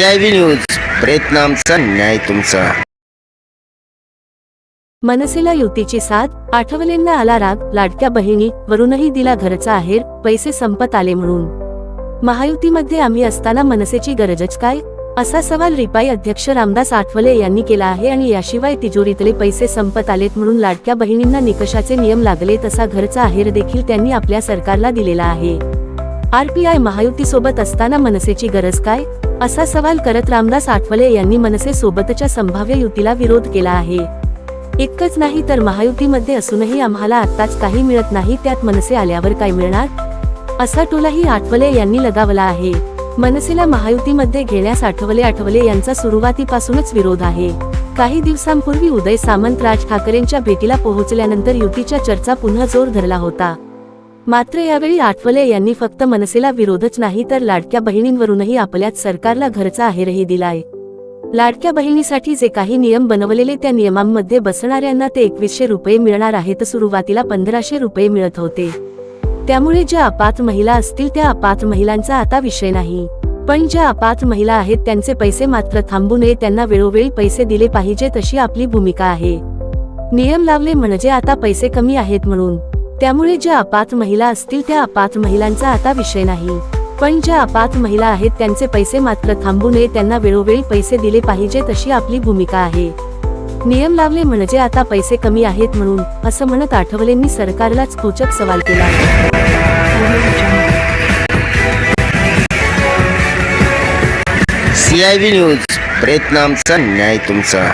News. प्रयत्न आमचा न्याय तुमचा. मनसेला युतीची साथ आठवलेंना आला राग लाडक्या बहिणी वरूनही दिला घरचा आहेर पैसे संपत आले म्हणून. महायुतीमध्ये आम्ही असताना मनसेची गरजच काय? असा सवाल रिपाई अध्यक्ष रामदास आठवले यांनी केला आहे आणि याशिवाय तिजोरीतले पैसे संपत आलेत म्हणून लाडक्या बहिणींना निकषाचे नियम लागले तसा घरचा आहेर देखील त्यांनी आपल्या सरकारला दिलेला आहे. आरपीआय महायुतीसोबत असताना मनसेची गरज काय? असा सवाल करत रामदास आठवले यांनी मनसे सोबतच्या संभाव्य युतीला विरोध केला आहे. इतकंच नाही तर महायुतीमध्ये असूनही आम्हाला आत्ताच काही मिळत नाही त्यात मनसे आल्यावर काय मिळणार? असा टोलाही आठवले यांनी लगावला आहे. मनसेला महायुतीमध्ये घेण्यास आठवले आठवले यांचा सुरुवातीपासूनच विरोध आहे. काही दिवसांपूर्वी उदय सामंत राज ठाकरेंच्या भेटीला पोहोचल्यानंतर युतीच्या चर्चा पुन्हा जोर धरला होता. मात्र यावेळी आठवले यांनी फक्त मनसेला विरोधच नाही तर लाडक्या बहिणींवरूनही आपल्याच सरकारला घरचा आहेरही दिलाय. लाडक्या बहिणीसाठी जे काही नियम बनवलेले त्या नियमांमध्ये बसणाऱ्यांना ते एकवीसशे रुपये मिळणार आहेत. तर सुरुवातीला पंधराशे रुपये मिळत होते. त्यामुळे ज्या अपात महिला असतील त्या अपात महिलांचा आता विषय नाही. पण ज्या अपात महिला आहेत त्यांचे पैसे मात्र थांबू नये त्यांना वेळोवेळी पैसे दिले पाहिजेत अशी आपली भूमिका आहे. नियम लावले म्हणजे आता पैसे कमी आहेत म्हणून. त्यामुळे ज्या अपात महिला असतील त्या अपात महिलांचा आता विषय नाही. पण ज्या अपात महिला आहेत त्यांचे पैसे मात्र थांबू नये त्यांना वेळोवेळी पैसे दिले पाहिजेत अशी आपली भूमिका आहे. नियम लावले म्हणजे आता पैसे कमी आहेत म्हणून असं म्हणत आठवलेंनी सरकारलाच खोचक सवाल केला. सीआयबी न्यूज प्रयत्न आमचा न्याय तुमचा.